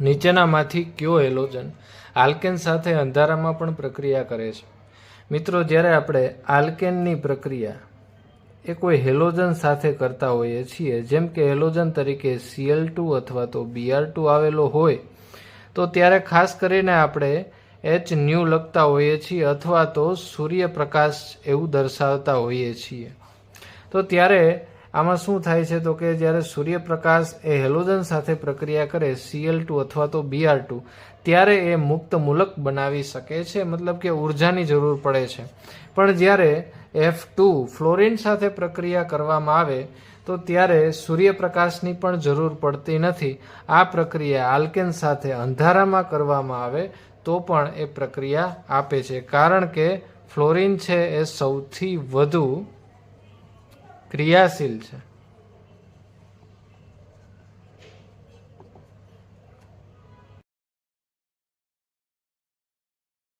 નીચેનામાંથી કયો halogen alkane સાથે અંધારામાં પણ પ્રક્રિયા કરે છે? મિત્રો, જ્યારે આપણે આલ્કેનની પ્રક્રિયા એ કોઈ હેલોજન સાથે કરતા હોઈએ છીએ, જેમ કે હેલોજન તરીકે સીએલ ટુ અથવા તો બીઆર ટુ આવેલો હોય, તો ત્યારે ખાસ કરીને આપણે એચ ન્યૂ લખતા હોઈએ છીએ અથવા તો સૂર્યપ્રકાશ એવું દર્શાવતા હોઈએ છીએ. તો ત્યારે આમાં શું થાય છે તો કે જ્યારે સૂર્યપ્રકાશ એ હેલોજન સાથે પ્રક્રિયા કરે સીએલ ટુ અથવા તો બીઆર ટુ ત્યારે એ મુક્ત મૂલક બનાવી શકે છે, મતલબ કે ઉર્જાની જરૂર પડે છે. પણ જ્યારે એફ ટુ ફ્લોરિન સાથે પ્રક્રિયા કરવામાં આવે, તો ત્યારે સૂર્યપ્રકાશની પણ જરૂર પડતી નથી. આ પ્રક્રિયા આલ્કેન સાથે અંધારામાં કરવામાં આવે, તો પણ એ પ્રક્રિયા આપે છે. કારણ કે ફ્લોરિન છે એ સૌથી વધુ ક્રિયાશીલ છે.